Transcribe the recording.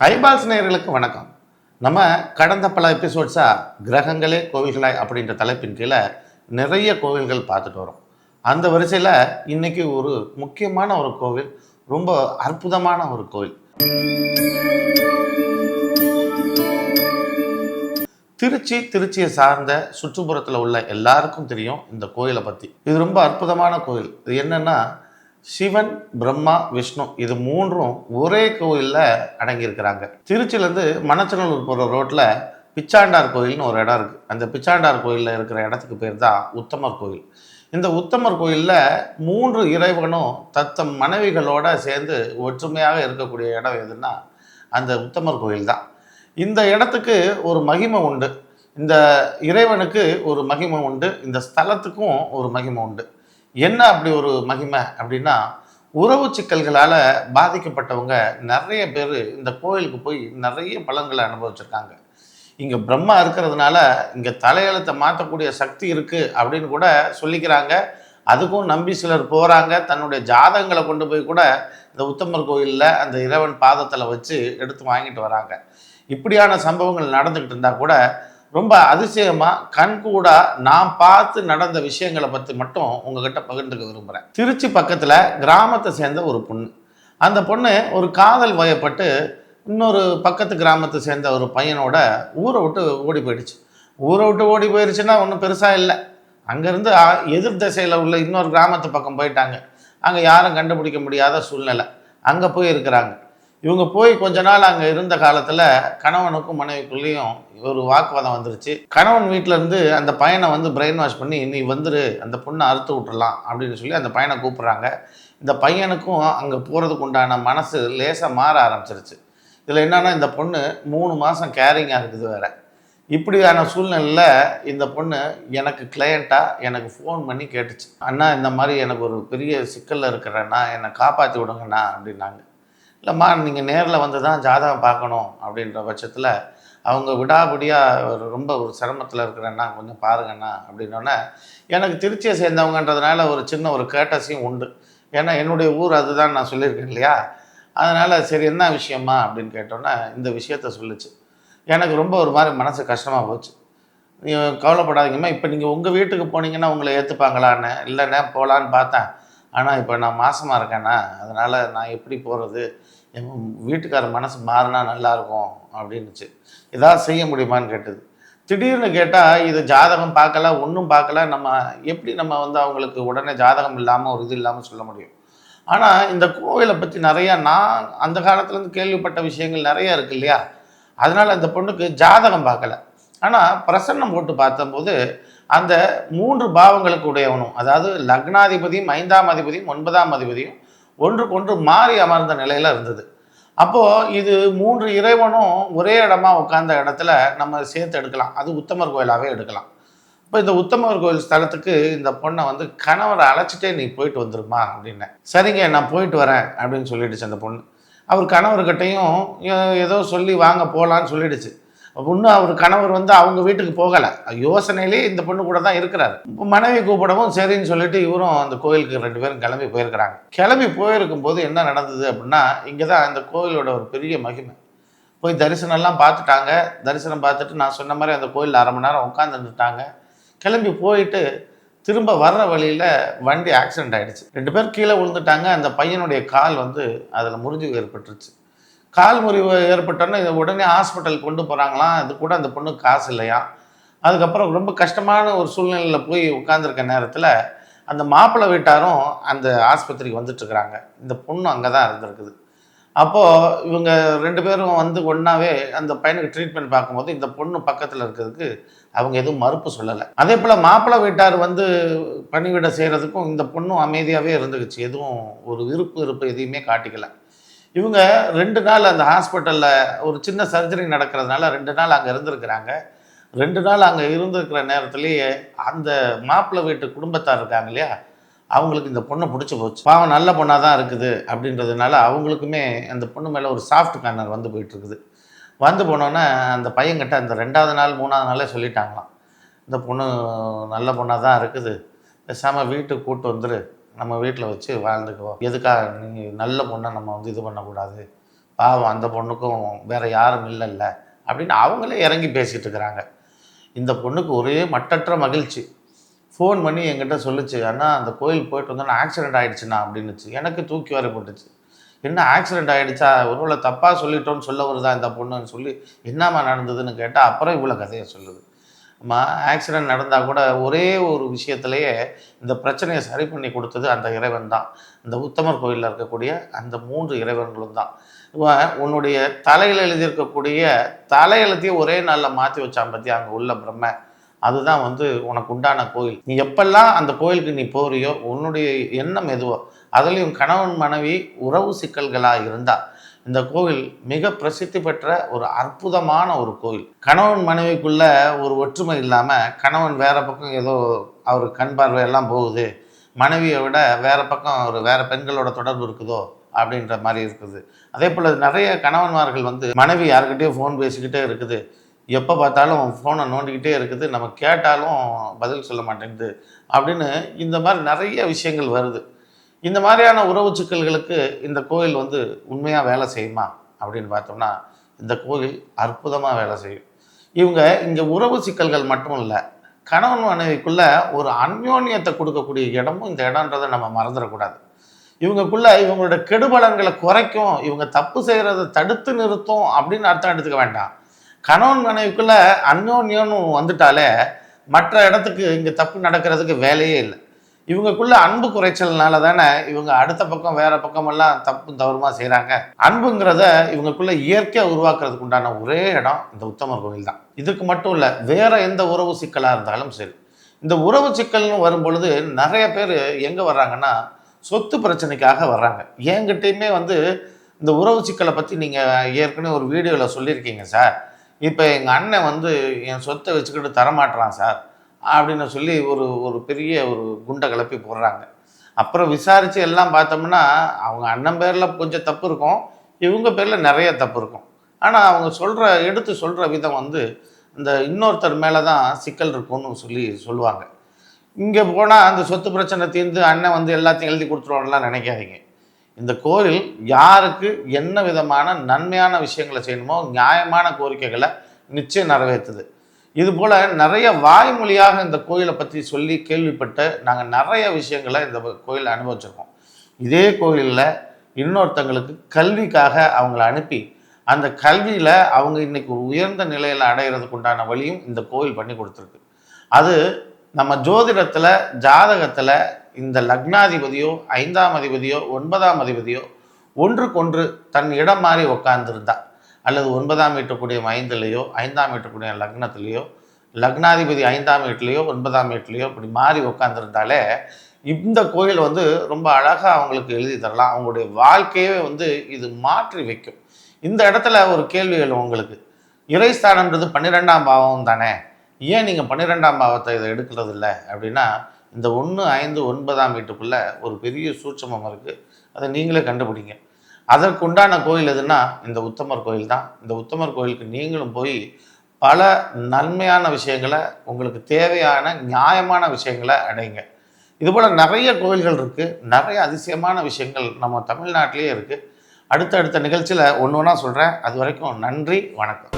Eyeballs நேயர்களுக்கு வணக்கம். நம்ம கடந்த பல எபிசோட்ஸாக கிரகங்களே கோவில்களாய் அப்படின்ற தலைப்பின் கீழே நிறைய கோவில்கள் பார்த்துட்டு வரோம். அந்த வரிசையில் இன்னைக்கு ஒரு முக்கியமான ஒரு கோவில் ரொம்ப அற்புதமான ஒரு கோவில். திருச்சி திருச்சியை சார்ந்த சுற்றுப்புறத்தில் உள்ள எல்லாருக்கும் தெரியும் இந்த கோயிலை பற்றி இது ரொம்ப அற்புதமான கோயில் இது என்னென்னா சிவன் பிரம்மா விஷ்ணு இது மூன்றும் ஒரே கோயிலில் அடங்கியிருக்கிறாங்க. திருச்சியிலேருந்து மணச்சநல்லூர் போகிற ரோட்டில் பிச்சாண்டார் கோயில்னு ஒரு இடம் இருக்குது அந்த பிச்சாண்டார் கோயிலில் இருக்கிற இடத்துக்கு பேர் தான் உத்தமர் கோயில். இந்த உத்தமர் கோயிலில் மூன்று இறைவனும் தத்தம் மனைவிகளோடு சேர்ந்து ஒற்றுமையாக இருக்கக்கூடிய இடம் எதுன்னா அந்த உத்தமர் கோயில் தான். இந்த இடத்துக்கு ஒரு மகிமை உண்டு. இந்த இறைவனுக்கு ஒரு மகிமை உண்டு. இந்த ஸ்தலத்துக்கும் ஒரு மகிமை உண்டு. என்ன அப்படி ஒரு மகிமை அப்படின்னா உறவு சிக்கல்களால் பாதிக்கப்பட்டவங்க நிறைய பேர் இந்த கோயிலுக்கு போய் நிறைய பலன்களை அனுபவிச்சிருக்காங்க. இங்கே பிரம்மா இருக்கிறதுனால இங்கே தலையெழுத்தை மாற்றக்கூடிய சக்தி இருக்குது அப்படின்னு கூட சொல்லிக்கிறாங்க. அதுக்கும் நம்பி சிலர் போகிறாங்க தன்னுடைய ஜாதகங்களை கொண்டு போய் கூட இந்த உத்தமர் கோயிலில் அந்த இறைவன் பாதத்தில் வச்சு எடுத்து வாங்கிட்டு வராங்க. இப்படியான சம்பவங்கள் நடந்துக்கிட்டு இருந்தால் கூட ரொம்ப அதிசயமாக கண்கூடா நான் பார்த்து நடந்த விஷயங்களை பற்றி மட்டும் உங்ககிட்ட பகிர்ந்துக்க விரும்புகிறேன் திருச்சி பக்கத்தில் கிராமத்தை சேர்ந்த ஒரு பொண்ணு. அந்த பொண்ணு ஒரு காதல் வயப்பட்டு இன்னொரு பக்கத்து கிராமத்தை சேர்ந்த ஒரு பையனோட ஊரை விட்டு ஓடி போயிடுச்சு. ஊரை விட்டு ஓடி போயிடுச்சுன்னா ஒன்றும் பெருசாக இல்லை. அங்கேருந்து எதிர் திசையில் உள்ள இன்னொரு கிராமத்து பக்கம் போயிட்டாங்க. அங்கே யாரும் கண்டுபிடிக்க முடியாத சூழ்நிலை. அங்கே போய் இருக்கிறாங்க இவங்க போய் கொஞ்ச நாள் அங்கே இருந்த காலத்தில் கணவனுக்கும் மனைவிக்குள்ளேயும் ஒரு வாக்குவாதம் வந்துருச்சு. கணவன் வீட்டில் இருந்து அந்த பையனை வந்து பிரெயின் வாஷ் பண்ணி நீ வந்துரு அந்த பொண்ணை அறுத்து விட்டுறலாம் அப்படின்னு சொல்லி அந்த பையனை கூப்பிட்றாங்க. இந்த பையனுக்கும் அங்கே போகிறதுக்கு உண்டான மனசு லேசாக மாற ஆரம்பிச்சிருச்சு. இதில் என்னென்னா இந்த பொண்ணு மூணு மாதம் கேரிங்காக இருக்குது வேறு. இப்படியான சூழ்நிலையில் இந்த பொண்ணு எனக்கு கிளையண்ட்டாக எனக்கு ஃபோன் பண்ணி கேட்டுச்சு. அண்ணா இந்த மாதிரி எனக்கு ஒரு பெரிய சிக்கலில் இருக்கிறேன்னா என்னை காப்பாற்றி விடுங்கண்ணா அப்படின்னாங்க. இல்லைம்மா நீங்கள் நேரில் வந்து தான் ஜாதகம் பார்க்கணும் அப்படின்ற பட்சத்தில் அவங்க விடாபிடியாக ரொம்ப ஒரு சிரமத்தில் இருக்கிறேன்னா கொஞ்சம் பாருங்கண்ணா அப்படின்னோடனே எனக்கு திருச்சியை சேர்ந்தவங்கன்றதுனால ஒரு சின்ன ஒரு கேட்டஸையும் உண்டு. ஏன்னா என்னுடைய ஊர் அதுதான் நான் சொல்லியிருக்கேன் இல்லையா? அதனால் சரி என்ன விஷயமா அப்படின்னு கேட்டோன்னே இந்த விஷயத்த சொல்லுச்சு. எனக்கு ரொம்ப ஒரு மாதிரி மனசு கஷ்டமாக போச்சு. நீ கவலைப்படாதீங்கம்மா இப்போ நீங்கள் உங்கள் வீட்டுக்கு போனீங்கன்னா உங்களை ஏற்றுப்பாங்களான்னு இல்லைண்ணே போகலான்னு பார்த்தேன். ஆனால் இப்போ நான் மாசமாக இருக்கேன்னா அதனால் நான் எப்படி போகிறது என் வீட்டுக்கார மனசு மாறினா நல்லாயிருக்கும் அப்படின்னுச்சு. ஏதாவது செய்ய முடியுமான்னு கேட்டது. திடீர்னு கேட்டால் இது ஜாதகம் பார்க்கல ஒன்றும் பார்க்கல நம்ம எப்படி நம்ம வந்து அவங்களுக்கு உடனே ஜாதகம் இல்லாமல் ஒரு இது இல்லாமல் சொல்ல முடியும்? ஆனால் இந்த கோவிலை பற்றி நிறையா நான் அந்த காலத்துலேருந்து கேள்விப்பட்ட விஷயங்கள் நிறைய இருக்குது இல்லையா? அதனால் அந்த பொண்ணுக்கு ஜாதகம் பார்க்கல. ஆனால் பிரசன்னம் போட்டு பார்த்தபோது அந்த மூன்று பாவங்களுக்கு உடையவனும் அதாவது லக்னாதிபதியும் ஐந்தாம் அதிபதியும் ஒன்பதாம் அதிபதியும் ஒன்றுக்கொன்று மாறி அமர்ந்த நிலையில் இருந்தது. அப்போது இது மூன்று இறைவனும் ஒரே இடமா உட்கார்ந்த இடத்துல நம்ம சேர்த்து எடுக்கலாம். அது உத்தமர் கோயிலாகவே எடுக்கலாம். இப்போ இந்த உத்தமர் கோயில் ஸ்தலத்துக்கு இந்த பொண்ணை வந்து கணவரை அழைச்சிட்டே நீ போயிட்டு வந்துருமா அப்படின்னேன் சரிங்க நான் போயிட்டு வரேன் அப்படின்னு சொல்லிடுச்சு அந்த பொண்ணு. அவர் கணவர்கிட்டையும் ஏதோ சொல்லி வாங்க போகலான்னு சொல்லிடுச்சு. இன்னும் அவர் கணவர் வந்து அவங்க வீட்டுக்கு போகலை. யோசனையிலே இந்த பொண்ணு கூட தான் இருக்கிறாரு. மனைவி கூப்பிடவும் சரின்னு சொல்லிட்டு இவரும் அந்த கோயிலுக்கு ரெண்டு பேரும் கிளம்பி போயிருக்கிறாங்க. கிளம்பி போயிருக்கும் போது என்ன நடந்தது அப்படின்னா இங்கே தான் அந்த கோயிலோட ஒரு பெரிய மகிமை. போய் தரிசனம்லாம் பார்த்துட்டாங்க. தரிசனம் பார்த்துட்டு நான் சொன்ன மாதிரி அந்த கோயிலில் அரை மணி நேரம் உட்காந்துட்டாங்க கிளம்பி போயிட்டு திரும்ப வர்ற வழியில் வண்டி ஆக்சிடென்ட் ஆகிடுச்சு ரெண்டு பேர் கீழே விழுந்துட்டாங்க. அந்த பையனுடைய கால் வந்து அதில் முறிஞ்சு ஏற்பட்டுருச்சு. கால் முறிவு ஏற்பட்டோன்னே இதை உடனே ஹாஸ்பிட்டல் கொண்டு போகிறாங்களாம் அது கூட அந்த பொண்ணுக்கு காசு இல்லையா அதுக்கப்புறம் ரொம்ப கஷ்டமான ஒரு சூழ்நிலையில் போய் உட்காந்துருக்க நேரத்தில் அந்த மாப்பிள்ளை வீட்டாரும் அந்த ஆஸ்பத்திரிக்கு வந்துட்டுருக்குறாங்க இந்த பொண்ணு அங்கே தான் இருந்திருக்குது. அப்போது இவங்க ரெண்டு பேரும் வந்து ஒன்றாவே அந்த பையனுக்கு ட்ரீட்மெண்ட் பார்க்கும்போது இந்த பொண்ணு பக்கத்தில் இருக்கிறதுக்கு அவங்க எதுவும் மறுப்பு சொல்லலை. அதே போல் மாப்பிள்ளை வீட்டார் வந்து பணிவிட செய்கிறதுக்கும் இந்த பொண்ணும் அமைதியாகவே இருந்துக்குச்சு எதுவும் ஒரு விருப்பு இருப்பு எதையுமே காட்டிக்கலை. இவங்க ரெண்டு நாள் அந்த ஹாஸ்பிட்டலில் ஒரு சின்ன சர்ஜரி நடக்கிறதுனால ரெண்டு நாள் அங்கே இருந்திருக்கிறாங்க. ரெண்டு நாள் அங்கே இருந்திருக்கிற நேரத்துலேயே அந்த மாப்பிள்ளை வீட்டு குடும்பத்தார் இருக்காங்க இல்லையா? அவங்களுக்கு இந்த பொண்ணை பிடிச்சி போச்சு. பாவம் நல்ல பொண்ணாக தான் இருக்குது அப்படின்றதுனால அவங்களுக்குமே அந்த பொண்ணு மேலே ஒரு சாஃப்ட் கார்னர் வந்து போயிட்டுருக்குது. வந்து போனோன்னே அந்த பையன்கிட்ட அந்த ரெண்டாவது நாள் மூணாவது நாளே சொல்லிட்டாங்களாம். இந்த பொண்ணு நல்ல பொண்ணாக தான் இருக்குது. பேசாமல் வீட்டுக்கு கூப்பிட்டு வந்துரு. நம்ம வீட்டில் வச்சு வாழ்ந்துக்குவோம். எதுக்காக நீ நல்ல பொண்ணை நம்ம வந்து இது பண்ணக்கூடாது? பாவம் அந்த பொண்ணுக்கும் வேறு யாரும் இல்லைல்ல? அப்படின்னு அவங்களே இறங்கி பேசிகிட்டு இருக்கிறாங்க. இந்த பொண்ணுக்கு ஒரே மட்டற்ற மகிழ்ச்சி. ஃபோன் பண்ணி என்கிட்ட சொல்லுச்சு அண்ணா அந்த கோயில் போயிட்டு வந்தோன்னா ஆக்சிடென்ட் ஆகிடுச்சுண்ணா அப்படின்னுச்சு. எனக்கு தூக்கி வர போட்டுச்சு. என்ன ஆக்சிடென்ட் ஆகிடுச்சா ஒருவேளை தப்பாக சொல்லிட்டோன்னு சொல்ல வருதா இந்த பொண்ணுன்னு சொல்லி என்னம்மா நடந்ததுன்னு கேட்டால் அப்புறம் இவ்வளோ கதையை சொல்லுது. மா ஆக்சிடென்ட் நடந்தால் கூட ஒரே ஒரு விஷயத்திலேயே இந்த பிரச்சனையை சரி பண்ணி கொடுத்தது அந்த இறைவன் தான். இந்த உத்தமர் கோயிலில் இருக்கக்கூடிய அந்த மூன்று இறைவன்களும் தான். இவன் உன்னுடைய தலையில் எழுதியிருக்கக்கூடிய தலையெழுத்தையும் ஒரே நாளில் மாற்றி வச்சான் பற்றி அங்கே உள்ள பிரம்ம. அதுதான் வந்து உனக்கு உண்டான கோயில். நீ எப்பெல்லாம் அந்த கோயிலுக்கு நீ போறியோ உன்னுடைய எண்ணம் எதுவோ அதுலேயும் கணவன் மனைவி உறவு சிக்கல்களாக இருந்தால் இந்த கோவில் மிக பிரசித்தி பெற்ற ஒரு அற்புதமான ஒரு கோவில். கணவன் மனைவிக்குள்ள ஒரு ஒற்றுமை இல்லாமல் கணவன் வேற பக்கம் ஏதோ அவர் கண் பார்வையெல்லாம் போகுது. மனைவியை விட வேற பக்கம் ஒரு வேற பெண்களோட தொடர்பு இருக்குதோ அப்படின்ற மாதிரி இருக்குது. அதே போல் நிறைய கணவன்மார்கள் வந்து மனைவி யாருக்கிட்டேயும் ஃபோன் பேசிக்கிட்டே இருக்குது. எப்போ பார்த்தாலும் ஃபோனை நோண்டிக்கிட்டே இருக்குது. நம்ம கேட்டாலும் பதில் சொல்ல மாட்டேங்குது. அப்படின்னு இந்த மாதிரி நிறைய விஷயங்கள் வருது. இந்த மாதிரியான உறவு சிக்கல்களுக்கு இந்த கோயில் வந்து உண்மையாக வேலை செய்யுமா அப்படின்னு பார்த்தோம்னா இந்த கோயில் அற்புதமாக வேலை செய்யும். இவங்க இங்கே உறவு சிக்கல்கள் மட்டும் இல்லை கணவன் மனைவிக்குள்ள ஒரு அந்யோன்யத்தை கொடுக்கக்கூடிய இடமும் இந்த இடம்ன்றதை நம்ம மறந்துடக்கூடாது. இவங்களுக்குள்ள இவங்களோட கெடுபலன்களை குறைக்கும் இவங்க தப்பு செய்கிறத தடுத்து நிறுத்தும் அப்படின்னு அர்த்தம் எடுத்துக்க வேண்டாம். கணவன் மனைவிக்குள்ள அந்யோன்யம்னு வந்துட்டாலே மற்ற இடத்துக்கு இங்கே தப்பு நடக்கிறதுக்கு வேலையே இல்லை. இவங்கக்குள்ள அன்பு குறைச்சல்னால தானே இவங்க அடுத்த பக்கம் வேற பக்கமெல்லாம் தப்பு தவறுமா செய்கிறாங்க அன்புங்கிறத இவங்கக்குள்ள இயற்கையாக உருவாக்குறதுக்கு உண்டான ஒரே இடம் இந்த உத்தமர் கோயில் தான். இதுக்கு மட்டும் இல்லை வேற எந்த உறவு சிக்கலாக இருந்தாலும் சரி. இந்த உறவு சிக்கல்னு வரும்பொழுது நிறைய பேர் எங்கே வர்றாங்கன்னா சொத்து பிரச்சனைக்காக வர்றாங்க. என்கிட்டயுமே வந்து இந்த உறவு சிக்கலை பற்றி நீங்கள் ஏற்கனவே ஒரு வீடியோவில் சொல்லியிருக்கீங்க சார். இப்போ எங்கள் அண்ணன் வந்து என் சொத்தை வச்சுக்கிட்டு தரமாட்டுறான் சார். அப்படின்னு சொல்லி ஒரு ஒரு பெரிய ஒரு குண்டை கிளப்பி போடுறாங்க. அப்புறம் விசாரித்து எல்லாம் பார்த்தோம்னா அவங்க அண்ணன் பேரில் கொஞ்சம் தப்பு இருக்கும் இவங்க பேரில் நிறைய தப்பு இருக்கும். ஆனால் அவங்க சொல்கிற எடுத்து சொல்கிற விதம் வந்து இந்த இன்னொருத்தர் மேலே தான் சிக்கல் இருக்கும்னு சொல்லி சொல்லுவாங்க. இங்கே போனால் அந்த சொத்து பிரச்சனை தீர்ந்து அண்ணன் வந்து எல்லாத்தையும் எழுதி கொடுத்துருவாங்கலாம் நினைக்காதீங்க. இந்த கோயில் யாருக்கு என்ன விதமான நன்மையான விஷயங்களை செய்யணுமோ நியாயமான கோரிக்கைகளை நிச்சயம் நிறைவேற்றுது. இது போல் நிறைய வாய்மொழியாக இந்த கோயிலை பற்றி சொல்லி கேள்விப்பட்டு நாங்கள் நிறைய விஷயங்களை இந்த கோயிலில் அனுபவிச்சிருக்கோம். இதே கோயிலில் இன்னொருத்தங்களுக்கு கல்விக்காக அவங்கள அனுப்பி அந்த கல்வியில் அவங்க இன்னைக்கு ஒரு உயர்ந்த நிலையில் அடைகிறதுக்கு உண்டான வழியும் இந்த கோயில் பண்ணி கொடுத்துருக்கு. அது நம்ம ஜோதிடத்தில் ஜாதகத்தில் இந்த லக்னாதிபதியோ ஐந்தாம் அதிபதியோ ஒன்பதாம் அதிபதியோ ஒன்றுக்கொன்று தன் இடம் மாறி உட்கார்ந்துருந்தா அல்லது ஒன்பதாம் வீட்டுக்குடைய ஐந்துலேயோ ஐந்தாம் வீட்டுக்குடைய லக்னத்திலேயோ லக்னாதிபதி ஐந்தாம் வீட்லேயோ ஒன்பதாம் வீட்லேயோ இப்படி மாறி உட்காந்துருந்தாலே இந்த கோயில் வந்து ரொம்ப அழகாக அவங்களுக்கு எழுதி தரலாம். அவங்களுடைய வாழ்க்கையே வந்து இது மாற்றி வைக்கும். இந்த இடத்துல ஒரு கேள்வி எழும் உங்களுக்கு. இறைஸ்தானன்றது பன்னிரெண்டாம் பாவம் தானே? ஏன் நீங்கள் பன்னிரெண்டாம் பாவத்தை இதை எடுக்கிறது இல்லை? அப்படின்னா இந்த ஒன்று ஐந்து ஒன்பதாம் வீட்டுக்குள்ளே ஒரு பெரிய சூட்சமம் இருக்குது அதை நீங்களே கண்டுபிடிங்க. அதற்குண்டான கோயில் எதுன்னா இந்த உத்தமர் கோயில் தான் இந்த உத்தமர் கோயிலுக்கு நீங்களும் போய் பல நன்மையான விஷயங்களை உங்களுக்கு தேவையான நியாயமான விஷயங்களை அடைங்க. இதுபோல் நிறைய கோயில்கள் இருக்குது நிறைய அதிசயமான விஷயங்கள் நம்ம தமிழ்நாட்டிலேயே இருக்குது அடுத்தடுத்த நிகழ்ச்சியில் ஒன்று ஒன்றா சொல்கிறேன் அது வரைக்கும் நன்றி வணக்கம்.